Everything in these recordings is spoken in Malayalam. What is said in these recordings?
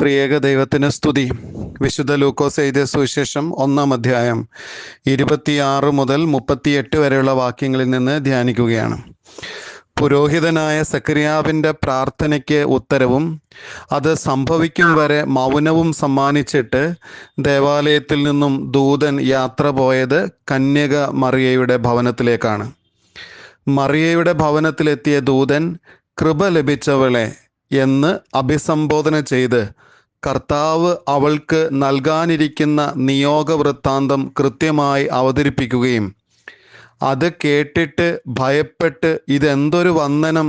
ത്രിയേക ദൈവത്തിന് സ്തുതി. വിശുദ്ധ ലൂക്കോസ് എഴുതിയ സുവിശേഷം ഒന്നാം അധ്യായം ഇരുപത്തിയാറ് മുതൽ മുപ്പത്തിയെട്ട് വരെയുള്ള വാക്യങ്ങളിൽ നിന്ന് ധ്യാനിക്കുകയാണ്. പുരോഹിതനായ സക്രിയാവിന്റെ പ്രാർത്ഥനയ്ക്ക് ഉത്തരവും അത് സംഭവിക്കും വരെ മൗനവും സമ്മാനിച്ചിട്ട് ദേവാലയത്തിൽ നിന്നും ദൂതൻ യാത്ര പോയത് കന്യക മറിയയുടെ ഭവനത്തിലേക്കാണ്. മറിയയുടെ ഭവനത്തിലെത്തിയ ദൂതൻ കൃപ ലഭിച്ചവളെ എന്ന് അഭിസംബോധന ചെയ്ത് കർത്താവ് അവൾക്ക് നൽകാനിരിക്കുന്ന നിയോഗ വൃത്താന്തം കൃത്യമായി അവതരിപ്പിക്കുകയും അത് കേട്ടിട്ട് ഭയപ്പെട്ട് ഇതെന്തൊരു വന്ദനം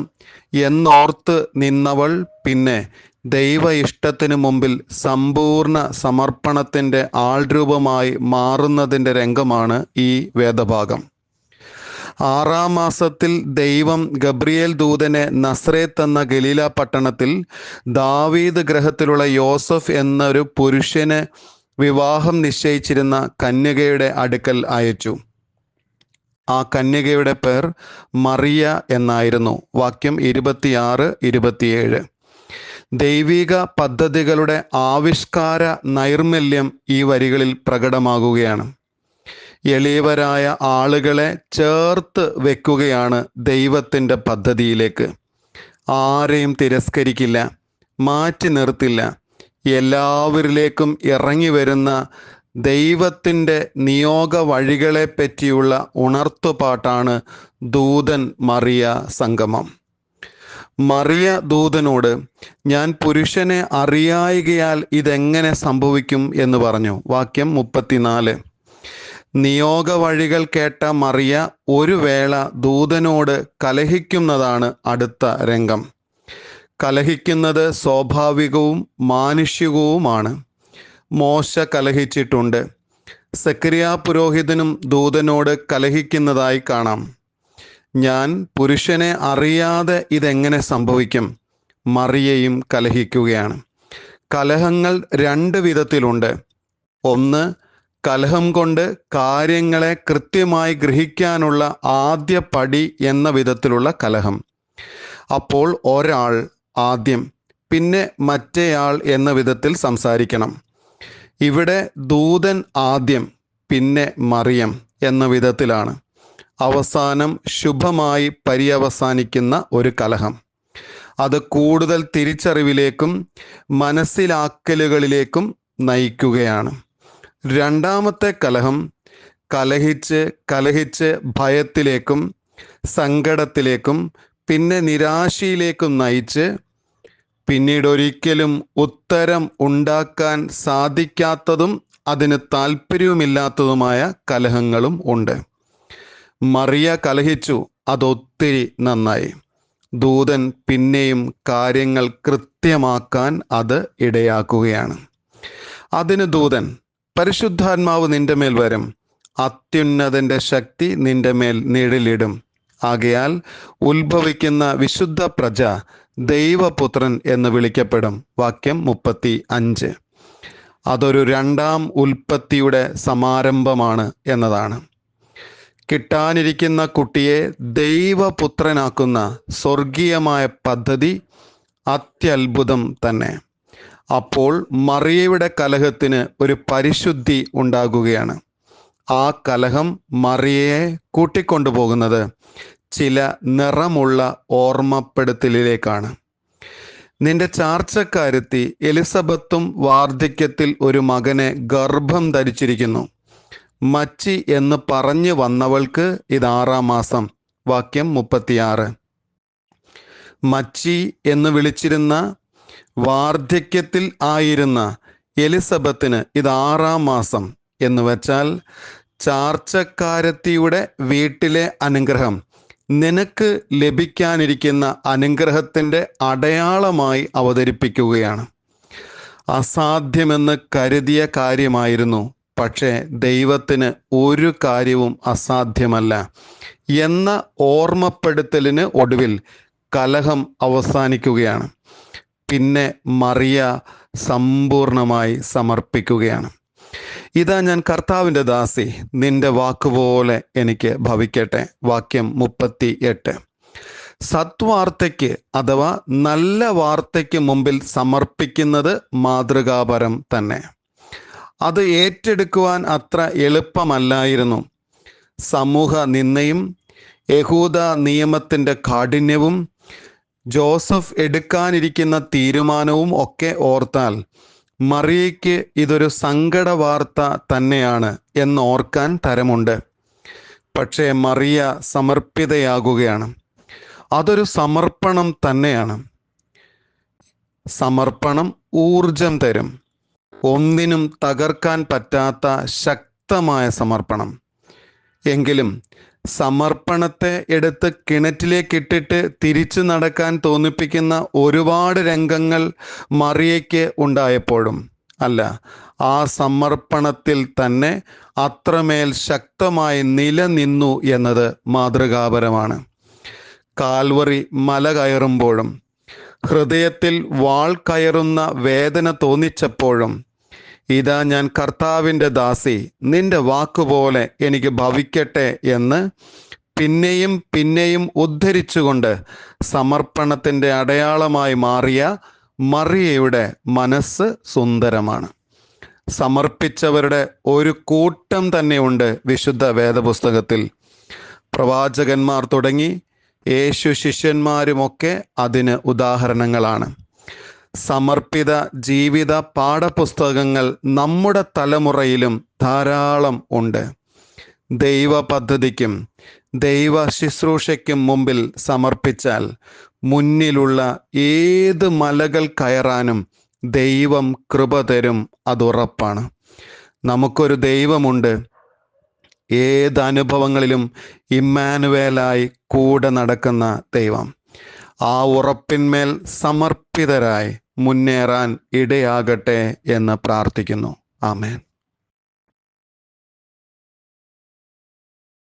എന്നോർത്ത് നിന്നവൾ പിന്നെ ദൈവ ഇഷ്ടത്തിനു മുമ്പിൽ സമ്പൂർണ സമർപ്പണത്തിന്റെ ആൾരൂപമായി മാറുന്നതിന്റെ രംഗമാണ് ഈ വേദഭാഗം. ആറാം മാസത്തിൽ ദൈവം ഗബ്രിയേൽ ദൂതനെ നസ്രേത്ത് എന്ന ഗലീല പട്ടണത്തിൽ ദാവീദ് ഗ്രഹത്തിലുള്ള യോസഫ് എന്നൊരു പുരുഷന് വിവാഹം നിശ്ചയിച്ചിരുന്ന കന്യകയുടെ അടുക്കൽ അയച്ചു. ആ കന്യകയുടെ പേർ മറിയ എന്നായിരുന്നു. വാക്യം ഇരുപത്തിയാറ് ഇരുപത്തിയേഴ്. ദൈവിക പദ്ധതികളുടെ ആവിഷ്കാര നൈർമല്യം ഈ വരികളിൽ പ്രകടമാകുകയാണ്. എളിയവരായ ആളുകളെ ചേർത്ത് വെക്കുകയാണ് ദൈവത്തിന്റെ പദ്ധതിയിലേക്ക്. ആരെയും തിരസ്കരിക്കില്ല മാറ്റി നിർത്തില്ല. എല്ലാവരിലേക്കും ഇറങ്ങി വരുന്ന ദൈവത്തിന്റെ നിയോഗ വഴികളെ പറ്റിയുള്ള ഉണർത്തുപാട്ടാണ് ദൂതൻ മറിയ സംഗമം. മറിയ ദൂതനോട് ഞാൻ പുരുഷനെ അറിയായികയാൽ ഇതെങ്ങനെ സംഭവിക്കും? എന്ന് പറഞ്ഞു. വാക്യം മുപ്പത്തിനാല്. നിയോഗ വഴികൾ കേട്ട മറിയ ഒരു വേള ദൂതനോട് കലഹിക്കുന്നതാണ് അടുത്ത രംഗം. കലഹിക്കുന്നത് സ്വാഭാവികവും മാനുഷികവുമാണ്. മോശ കലഹിച്ചിട്ടുണ്ട്. സക്രിയ പുരോഹിതനും ദൂതനോട് കലഹിക്കുന്നതായി കാണാം. ഞാൻ പുരുഷനെ അറിയാതെ ഇതെങ്ങനെ സംഭവിക്കും? മറിയയും കലഹിക്കുകയാണ്. കലഹങ്ങൾ രണ്ട് വിധത്തിലുണ്ട്. ഒന്ന് കലഹം കൊണ്ട് കാര്യങ്ങളെ കൃത്യമായി ഗ്രഹിക്കാനുള്ള ആദ്യ പടി എന്ന വിധത്തിലുള്ള കലഹം. അപ്പോൾ ഒരാൾ ആദ്യം പിന്നെ മറ്റേയാൾ എന്ന വിധത്തിൽ സംസാരിക്കണം. ഇവിടെ ദൂതൻ ആദ്യം പിന്നെ മറിയം എന്ന വിധത്തിലാണ് അവസാനം ശുഭമായി പര്യവസാനിക്കുന്ന ഒരു കലഹം. അത് കൂടുതൽ തിരിച്ചറിവിലേക്കും മനസ്സിലാക്കലുകളിലേക്കും നയിക്കുകയാണ്. രണ്ടാമത്തെ കലഹം കലഹിച്ച് കലഹിച്ച് ഭയത്തിലേക്കും സങ്കടത്തിലേക്കും പിന്നെ നിരാശയിലേക്കും നയിച്ച് പിന്നീട് ഒരിക്കലും ഉത്തരം ഉണ്ടാക്കാൻ സാധിക്കാത്തതും അതിന് താല്പര്യവുമില്ലാത്തതുമായ കലഹങ്ങളും ഉണ്ട്. മറിയ കലഹിച്ചു അതൊത്തിരി നന്നായി. ദൂതൻ പിന്നെയും കാര്യങ്ങൾ കൃത്യമാക്കാൻ അത് ഇടയാക്കുകയാണ്. അതിന് ദൂതൻ പരിശുദ്ധാത്മാവ് നിന്റെ മേൽ വരും. അത്യുന്നതന്റെ ശക്തി നിന്റെ മേൽ നിഴലിടും. ആകയാൽ ഉത്ഭവിക്കുന്ന വിശുദ്ധ പ്രജ ദൈവപുത്രൻ എന്ന് വിളിക്കപ്പെടും. വാക്യം മുപ്പത്തി അഞ്ച് അതൊരു രണ്ടാം ഉൽപ്പത്തിയുടെ സമാരംഭമാണ് എന്നതാണ്. കിട്ടാനിരിക്കുന്ന കുട്ടിയെ ദൈവപുത്രനാക്കുന്ന സ്വർഗീയമായ പദ്ധതി അത്യത്ഭുതം തന്നെ. അപ്പോൾ മറിയയുടെ കലഹത്തിന് ഒരു പരിശുദ്ധി ഉണ്ടാകുകയാണ്. ആ കലഹം മറിയയെ കൂട്ടിക്കൊണ്ടുപോകുന്നത് ചില നിറമുള്ള ഓർമ്മപ്പെടുത്തലിലേക്കാണ്. നിന്റെ ചാർച്ചക്കാരുത്തി എലിസബത്തും വാർദ്ധക്യത്തിൽ ഒരു മകനെ ഗർഭം ധരിച്ചിരിക്കുന്നു. മച്ചി എന്ന് പറഞ്ഞു വന്നവൾക്ക് ഇത് ആറാം മാസം. വാക്യം മുപ്പത്തിയാറ്. മച്ചി എന്ന് വിളിച്ചിരുന്ന വാർദ്ധക്യത്തിൽ ആയിരുന്ന എലിസബത്തിന് ഇത് ആറാം മാസം എന്ന് വെച്ചാൽ ചാർച്ചക്കാരത്തിയുടെ വീട്ടിലെ അനുഗ്രഹം. നിനക്ക് ലഭിക്കാനിരിക്കുന്ന അനുഗ്രഹത്തിന്റെ അടയാളമായി അവതരിപ്പിക്കുകയാണ്. അസാധ്യമെന്ന് കരുതിയ കാര്യമായിരുന്നു. പക്ഷേ ദൈവത്തിന് ഒരു കാര്യവും അസാധ്യമല്ല. എന്ന ഓർമ്മപ്പെടുത്തലിന് ഒടുവിൽ കലഹം അവസാനിക്കുകയാണ്. പിന്നെ മറിയ സമ്പൂർണമായി സമർപ്പിക്കുകയാണ്. ഇതാ ഞാൻ കർത്താവിന്റെ ദാസി നിന്റെ വാക്കുപോലെ എനിക്ക് ഭവിക്കട്ടെ. വാക്യം മുപ്പത്തി എട്ട് സത്വാർത്തയ്ക്ക് അഥവാ നല്ല വാർത്തയ്ക്ക് മുമ്പിൽ സമർപ്പിക്കുന്നത് മാതൃകാപരം തന്നെ. അത് ഏറ്റെടുക്കുവാൻ അത്ര എളുപ്പമല്ലായിരുന്നു. സമൂഹ നിന്നയും യഹൂദ നിയമത്തിന്റെ കാഠിന്യവും ജോസഫ് എടുക്കാനിരിക്കുന്ന തീരുമാനവും ഒക്കെ ഓർത്താൽ മറിയയ്ക്ക് ഇതൊരു സങ്കട വാർത്ത തന്നെയാണ് എന്നോർക്കാൻ തരമുണ്ട്. പക്ഷേ മറിയ സമർപ്പിതയാകുകയാണ്. അതൊരു സമർപ്പണം തന്നെയാണ്. സമർപ്പണം ഊർജം തരും. ഒന്നിനും തകർക്കാൻ പറ്റാത്ത ശക്തമായ സമർപ്പണം. എങ്കിലും സമർപ്പണത്തെ എടുത്ത് കിണറ്റിലേക്കിട്ടിട്ട് തിരിച്ചു നടക്കാൻ തോന്നിപ്പിക്കുന്ന ഒരുപാട് രംഗങ്ങൾ മറിയയ്ക്ക് ഉണ്ടായപ്പോഴും അല്ല ആ സമർപ്പണത്തിൽ തന്നെ അത്രമേൽ ശക്തമായി നിലനിന്നു എന്നത് മാതൃകാപരമാണ്. കാൽവറി മല കയറുമ്പോഴും ഹൃദയത്തിൽ വാൾ കയറുന്ന വേദന തോന്നിച്ചപ്പോഴും ഇതാ ഞാൻ കർത്താവിന്റെ ദാസി നിന്റെ വാക്കുപോലെ എനിക്ക് ഭവിക്കട്ടെ എന്ന് പിന്നെയും പിന്നെയും ഉദ്ധരിച്ചുകൊണ്ട് സമർപ്പണത്തിന്റെ അടയാളമായി മാറിയ മറിയയുടെ മനസ്സ് സുന്ദരമാണ്. സമർപ്പിച്ചവരുടെ ഒരു കൂട്ടം തന്നെയുണ്ട് വിശുദ്ധ വേദപുസ്തകത്തിൽ. പ്രവാചകന്മാർ തുടങ്ങി യേശു ശിഷ്യന്മാരുമൊക്കെ അതിന് ഉദാഹരണങ്ങളാണ്. സമർപ്പിത ജീവിത പാഠപുസ്തകങ്ങൾ നമ്മുടെ തലമുറയിലും ധാരാളം ഉണ്ട്. ദൈവ പദ്ധതിക്കും ദൈവ ശുശ്രൂഷയ്ക്കും മുമ്പിൽ സമർപ്പിച്ചാൽ മുന്നിലുള്ള ഏത് മലകൾ കയറാനും ദൈവം കൃപ തരും അതുറപ്പാണ് നമുക്കൊരു ദൈവമുണ്ട്. ഏത് അനുഭവങ്ങളിലും ഇമ്മാനുവേലായി കൂടെ നടക്കുന്ന ദൈവം. ആ ഉറപ്പിന്മേൽ സമർപ്പിതരായി മുന്നേറാൻ ഇടയാകട്ടെ എന്ന് പ്രാർത്ഥിക്കുന്നു. ആമേൻ.